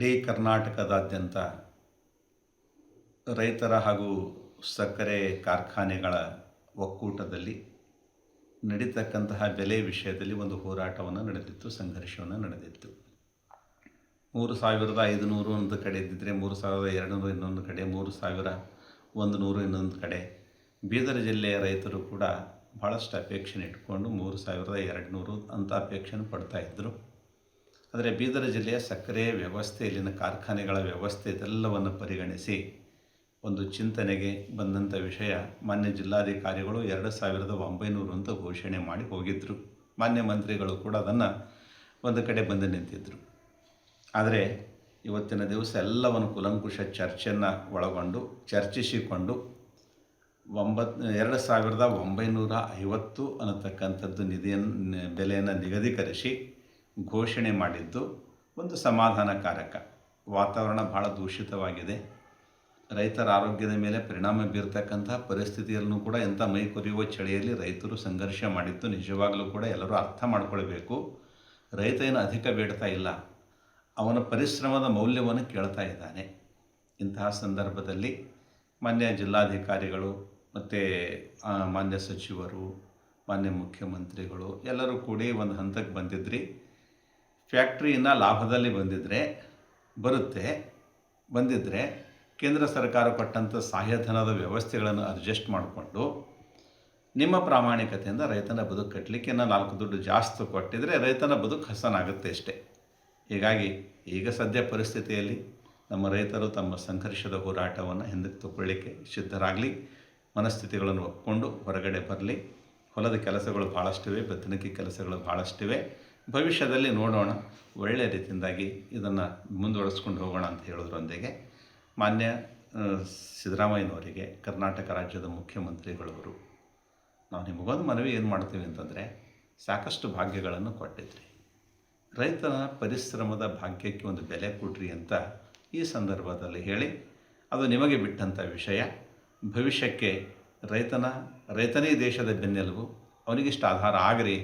ಇಡೀ ಕರ್ನಾಟಕದಾದ್ಯಂತ ರೈತರ ಹಾಗೂ ಸಕ್ಕರೆ ಕಾರ್ಖಾನೆಗಳ ಒಕ್ಕೂಟದಲ್ಲಿ ನಡೀತಕ್ಕಂತಹ ಬೆಲೆ ವಿಷಯದಲ್ಲಿ ಒಂದು ಹೋರಾಟವನ್ನು ನಡೆದಿತ್ತು, ಸಂಘರ್ಷವನ್ನು ನಡೆದಿತ್ತು. ಮೂರು ಸಾವಿರದ ಐದುನೂರು ಒಂದು ಕಡೆ ಇದ್ದಿದ್ದರೆ ಮೂರು ಸಾವಿರದ ಎರಡು ನೂರು ಇನ್ನೊಂದು ಕಡೆ, ಮೂರು ಸಾವಿರ ಒಂದು ನೂರು ಇನ್ನೊಂದು ಕಡೆ. ಬೀದರ್ ಜಿಲ್ಲೆಯ ರೈತರು ಕೂಡ ಭಾಳಷ್ಟು ಅಪೇಕ್ಷೆನ ಇಟ್ಕೊಂಡು ಮೂರು ಸಾವಿರದ ಎರಡು ನೂರು ಅಂತ ಅಪೇಕ್ಷೆನ ಪಡ್ತಾ ಆದರೆ ಬೀದರ್ ಜಿಲ್ಲೆಯ ಸಕ್ಕರೆ ವ್ಯವಸ್ಥೆ, ಇಲ್ಲಿನ ಕಾರ್ಖಾನೆಗಳ ವ್ಯವಸ್ಥೆ ಇದೆಲ್ಲವನ್ನು ಪರಿಗಣಿಸಿ ಒಂದು ಚಿಂತನೆಗೆ ಬಂದಂಥ ವಿಷಯ, ಮಾನ್ಯ ಜಿಲ್ಲಾಧಿಕಾರಿಗಳು ಎರಡು ಸಾವಿರದ ಒಂಬೈನೂರು ಅಂತ ಘೋಷಣೆ ಮಾಡಿ ಹೋಗಿದ್ದರು ಮಾನ್ಯ ಮಂತ್ರಿಗಳು ಕೂಡ ಅದನ್ನು ಒಂದು ಕಡೆ ಬಂದು ನಿಂತಿದ್ದರು ಆದರೆ ಇವತ್ತಿನ ದಿವಸ ಎಲ್ಲವನ್ನು ಕುಲಂಕುಷ ಚರ್ಚೆಯನ್ನು ಒಳಗೊಂಡು, ಚರ್ಚಿಸಿಕೊಂಡು ಒಂಬತ್ತು ಎರಡು ಸಾವಿರದ ಒಂಬೈನೂರ ಐವತ್ತು ಅನ್ನತಕ್ಕಂಥದ್ದು ನಿಧಿಯನ್ನು, ಬೆಲೆಯನ್ನು ನಿಗದೀಕರಿಸಿ ಘೋಷಣೆ ಮಾಡಿದ್ದು ಒಂದು ಸಮಾಧಾನಕಾರಕ. ವಾತಾವರಣ ಭಾಳ ದೂಷಿತವಾಗಿದೆ. ರೈತರ ಆರೋಗ್ಯದ ಮೇಲೆ ಪರಿಣಾಮ ಬೀರ್ತಕ್ಕಂಥ ಪರಿಸ್ಥಿತಿಯಲ್ಲೂ ಕೂಡ ಎಂಥ ಮೈ ಕೊರೆಯುವ ಚಳಿಯಲ್ಲಿ ರೈತರು ಸಂಘರ್ಷ ಮಾಡಿದ್ದು ನಿಜವಾಗಲೂ ಕೂಡ ಎಲ್ಲರೂ ಅರ್ಥ ಮಾಡಿಕೊಳ್ಬೇಕು. ರೈತ ಏನು ಅಧಿಕ ಬೇಡ್ತಾ ಇಲ್ಲ. ಅವನ ಪರಿಶ್ರಮದ ಮೌಲ್ಯವನ್ನು ಕೇಳ್ತಾ ಇದ್ದಾನೆ. ಇಂತಹ ಸಂದರ್ಭದಲ್ಲಿ ಮಾನ್ಯ ಜಿಲ್ಲಾಧಿಕಾರಿಗಳು ಮತ್ತು ಮಾನ್ಯ ಸಚಿವರು, ಮಾನ್ಯ ಮುಖ್ಯಮಂತ್ರಿಗಳು ಎಲ್ಲರೂ ಕೂಡಿ ಒಂದು ಹಂತಕ್ಕೆ ಬಂದಿದ್ರಿ. ಫ್ಯಾಕ್ಟ್ರಿಯಿಂದ ಲಾಭದಲ್ಲಿ ಬಂದಿದ್ದರೆ ಬರುತ್ತೆ ಬಂದಿದ್ದರೆ ಕೇಂದ್ರ ಸರ್ಕಾರ ಕೊಟ್ಟಂಥ ಸಹಾಯಧನದ ವ್ಯವಸ್ಥೆಗಳನ್ನು ಅಡ್ಜಸ್ಟ್ ಮಾಡಿಕೊಂಡು, ನಿಮ್ಮ ಪ್ರಾಮಾಣಿಕತೆಯಿಂದ ರೈತನ ಬದುಕು ಕಟ್ಟಲಿಕ್ಕೆ ನಾಲ್ಕು ದುಡ್ಡು ಜಾಸ್ತಿ ಕೊಟ್ಟಿದರೆ ರೈತನ ಬದುಕು ಹಸನಾಗುತ್ತೆ ಅಷ್ಟೇ. ಹೀಗಾಗಿ ಈಗ ಸದ್ಯ ಪರಿಸ್ಥಿತಿಯಲ್ಲಿ ನಮ್ಮ ರೈತರು ತಮ್ಮ ಸಂಘರ್ಷದ ಹೋರಾಟವನ್ನು ಹಿಂದಕ್ಕೆ ತಗೊಳ್ಳಿಕ್ಕೆ ಸಿದ್ಧರಾಗಲಿ, ಮನಸ್ಥಿತಿಗಳನ್ನು ಒಪ್ಪಿಕೊಂಡು ಹೊರಗಡೆ ಬರಲಿ. ಹೊಲದ ಕೆಲಸಗಳು ಭಾಳಷ್ಟಿವೆ ಬೆತ್ತಣಿಕೆ ಕೆಲಸಗಳು ಭಾಳಷ್ಟಿವೆ ಭವಿಷ್ಯದಲ್ಲಿ ನೋಡೋಣ ಒಳ್ಳೆಯ ರೀತಿಯಿಂದಾಗಿ ಇದನ್ನು ಮುಂದುವರಿಸ್ಕೊಂಡು ಹೋಗೋಣ ಅಂತ ಹೇಳೋದ್ರೊಂದಿಗೆ ಮಾನ್ಯ ಸಿದ್ದರಾಮಯ್ಯನವರಿಗೆ ಕರ್ನಾಟಕ ರಾಜ್ಯದ ಮುಖ್ಯಮಂತ್ರಿಗಳವರು, ನಾವು ನಿಮಗೊಂದು ಮನವಿ ಏನು ಮಾಡ್ತೀವಿ ಅಂತಂದರೆ ಸಾಕಷ್ಟು ಭಾಗ್ಯಗಳನ್ನು ಕೊಟ್ಟಿದ್ರಿ. ರೈತನ ಪರಿಶ್ರಮದ ಭಾಗ್ಯಕ್ಕೆ ಒಂದು ಬೆಲೆ ಕೊಡ್ರಿ ಅಂತ ಈ ಸಂದರ್ಭದಲ್ಲಿ ಹೇಳಿ, ಅದು ನಿಮಗೆ ಬಿಟ್ಟಂಥ ವಿಷಯ. ಭವಿಷ್ಯಕ್ಕೆ ರೈತನ, ರೈತನೇ ದೇಶದ ಬೆನ್ನೆಲುಬು, ಅವನಿಗಿಷ್ಟು ಆಧಾರ ಆಗರಿ.